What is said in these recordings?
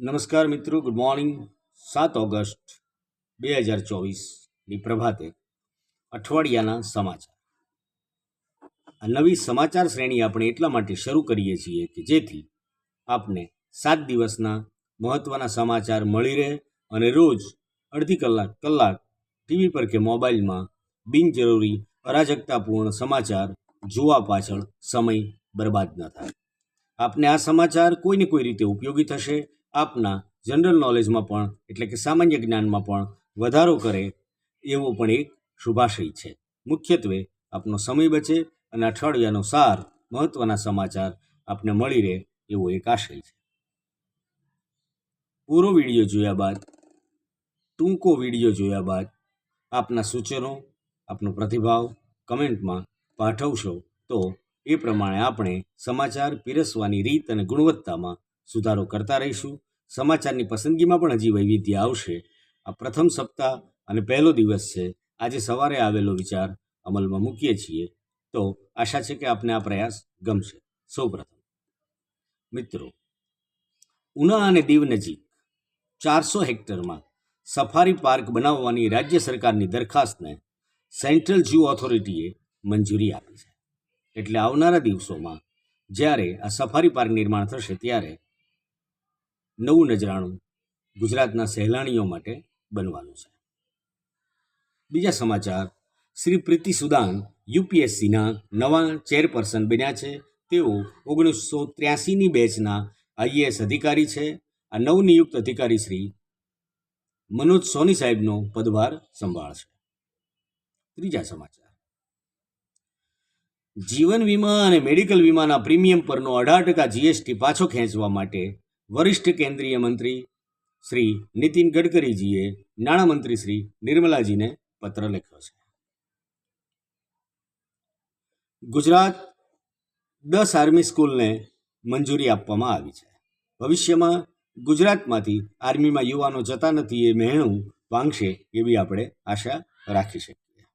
નમસ્કાર મિત્રો, good morning, સાત ઓગસ્ટ બે હજાર ચોવીસની પ્રભાતે અઠવાડિયાના સમાચાર. આ નવી સમાચાર શ્રેણી આપણે એટલા માટે શરૂ કરીએ છીએ કે જેથી આપને સાત દિવસના મહત્ત્વના સમાચાર મળી રહે અને રોજ અડધી કલાક કલાક ટીવી પર કે મોબાઈલમાં બિનજરૂરી, અરાજકતાપૂર્ણ સમાચાર જોવા પાછળ સમય બરબાદ ન થાય. આપને આ સમાચાર કોઈને કોઈ રીતે ઉપયોગી થશે? આપના જનરલ નોલેજમાં પણ, એટલે કે સામાન્ય જ્ઞાનમાં પણ વધારો કરે એવો પણ એક શુભાશય છે. મુખ્યત્વે આપનો સમય બચે અને અઠવાડિયાનો સાર મહત્ત્વના સમાચાર આપને મળી રહે એવો એક આશય છે. પૂરો વીડિયો જોયા બાદ, ટૂંકો વીડિયો જોયા બાદ આપના સૂચનો, આપનો પ્રતિભાવ કમેન્ટમાં પાઠવશો તો એ પ્રમાણે આપણે સમાચાર પીરસવાની રીત અને ગુણવત્તામાં સુધારો કરતા રહીશું. સમાચારની પસંદગીમાં પણ હજી વૈવિધ્ય આવશે. આ પ્રથમ સપ્તાહ અને પહેલો દિવસ છે. આજે સવારે આવેલો વિચાર અમલમાં મૂકીએ છીએ. તો આશા છે કે આપને આ પ્રયાસ ગમશે. સૌપ્રથમ, મિત્રો, ઉના અને દીવ નજીક ચારસો હેક્ટરમાં સફારી પાર્ક બનાવવાની રાજ્ય સરકારની દરખાસ્તને સેન્ટ્રલ ઝૂ ઓથોરિટીએ મંજૂરી આપી છે. એટલે આવનારા દિવસોમાં જ્યારે આ સફારી પાર્ક નિર્માણ થશે ત્યારે નવું નજરાણું ગુજરાતના સહેલાણીઓ માટે બનવાનું છે. બીજા સમાચાર, શ્રી પ્રીતિ સુદાન યુપીએસસીના નવા ચેરપર્સન બન્યા છે. તેઓ ઓગણીસો ત્ર્યાસીની બેચના આઈએએસ અધિકારી છે. આ નવનિયુક્ત અધિકારી શ્રી મનોજ સોની સાહેબનો પદભાર સંભાળશે. ત્રીજા સમાચાર, જીવન વીમા અને મેડિકલ વીમાના પ્રીમિયમ પરનો અઢાર ટકા જીએસટી પાછો ખેંચવા માટે વરિષ્ઠ કેન્દ્રીય મંત્રી શ્રી નીતિન ગડકરીજીએ નાણામંત્રી શ્રી નિર્મલાજીને પત્ર લખ્યો છે. ગુજરાત દસ આર્મી સ્કૂલને મંજૂરી આપવામાં આવી છે. ભવિષ્યમાં ગુજરાતમાંથી આર્મીમાં યુવાનો જતા નથી એ મહેણું વાંગશે એવી આપણે આશા રાખી શકીએ.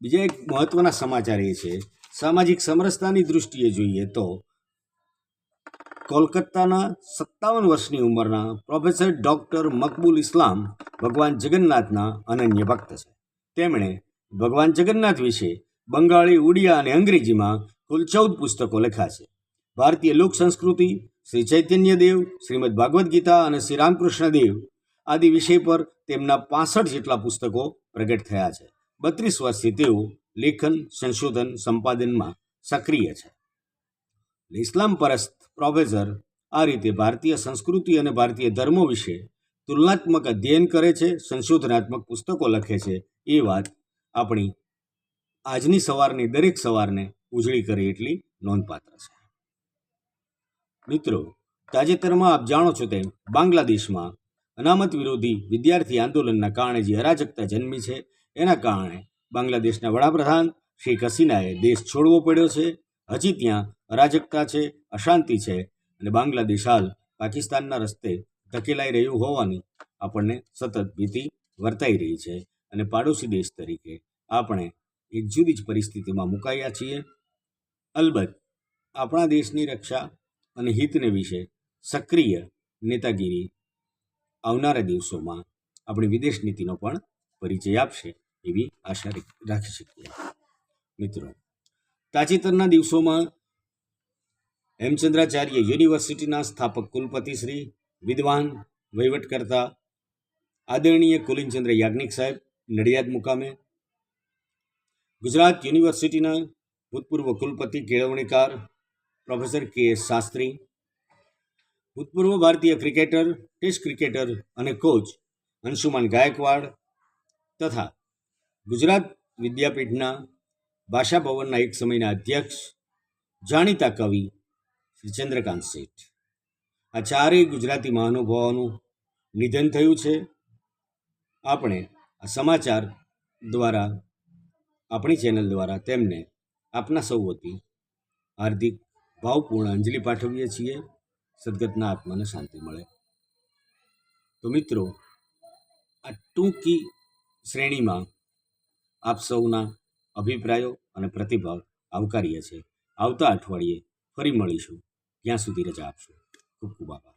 બીજા એક મહત્વના સમાચાર એ છે, સામાજિક સમરસતાની દૃષ્ટિએ જોઈએ તો કોલકાતાના સત્તાવન વર્ષની ઉંમરના પ્રોફેસર ડૉક્ટર મકબૂલ ઇસ્લામ ભગવાન જગન્નાથના અનન્ય ભક્ત છે. તેમણે ભગવાન જગન્નાથ વિશે બંગાળી, ઉડિયા અને અંગ્રેજીમાં કુલ ચૌદ પુસ્તકો લખ્યા છે. ભારતીય લોક સંસ્કૃતિ, શ્રી ચૈતન્ય દેવ, શ્રીમદ ભાગવદ્ ગીતા અને શ્રી રામકૃષ્ણ દેવ આદિ વિષય પર તેમના પાસઠ જેટલા પુસ્તકો પ્રગટ થયા છે. બત્રીસ વર્ષથી તેઓ લેખન, સંશોધન, સંપાદનમાં સક્રિય છે. ઇસ્લામ પરસ્ત પ્રોફેસર આ રીતે ભારતીય સંસ્કૃતિ અને ભારતીય ધર્મો વિશે તુલનાત્મક અધ્યયન કરે છે, સંશોધનાત્મક પુસ્તકો લખે છે. એ વાત આપણી આજની સવારની દરેક સવારને ઉજળી કરે એટલી નોંધપાત્ર છે. મિત્રો, તાજેતરમાં આપ જાણો છો તેમ બાંગ્લાદેશમાં અનામત વિરોધી વિદ્યાર્થી આંદોલનના કારણે જે અરાજકતા જન્મી છે, એના કારણે બાંગ્લાદેશના વડાપ્રધાન શેખ હસીનાએ દેશ છોડવો પડ્યો છે. હજી ત્યાં અરાજકતા છે, અશાંતિ છે અને બાંગ્લાદેશ હાલ પાકિસ્તાનના રસ્તે ધકેલાઈ રહ્યું હોવાની આપણને સતત ભીતિ વર્તાઈ રહી છે અને પાડોશી દેશ તરીકે આપણે એક જુદી જ પરિસ્થિતિમાં મુકાયા છીએ. અલબત્ત, આપણા દેશની રક્ષા અને હિતને વિશે સક્રિય નેતાગીરી આવનારા દિવસોમાં આપણી વિદેશ નીતિનો પણ પરિચય આપશે એવી આશા રાખી શકીએ. મિત્રો તાજેતરના દિવસોમાં હેમચંદ્રાચાર્ય યુનિવર્સિટીના સ્થાપક કુલપતિ શ્રી વિદ્વાન વહીવટકર્તા આદરણીય કુલિનચંદ્ર યાજ્ઞિક સાહેબ નડિયાદ મુકામે, ગુજરાત યુનિવર્સિટીના ભૂતપૂર્વ કુલપતિ કેળવણીકાર પ્રોફેસર કે એસ શાસ્ત્રી, ભૂતપૂર્વ ભારતીય ક્રિકેટર, ટેસ્ટ ક્રિકેટર અને કોચ અંશુમાન ગાયકવાડ તથા ગુજરાત વિદ્યાપીઠના ભાષા ભવનના એક સમયના અધ્યક્ષ, જાણીતા કવિ શ્રી ચંદ્રકાંત શેઠ. આ ચારેય ગુજરાતી મહાનુભાવોનું નિધન થયું છે. આપણે આ સમાચાર દ્વારા, આપણી ચેનલ દ્વારા તેમને આપના સૌ વતી હાર્દિક ભાવપૂર્ણ અંજલિ પાઠવીએ છીએ. સદગતના આત્માને શાંતિ મળે. તો મિત્રો, આ ટૂંકી શ્રેણીમાં આપ સૌના અભિપ્રાયો અને પ્રતિભાવ આવકારીએ છીએ. આવતા અઠવાડિયે ફરી મળીશું. ત્યાં સુધી રજા આપશો. ખૂબ ખૂબ આભાર.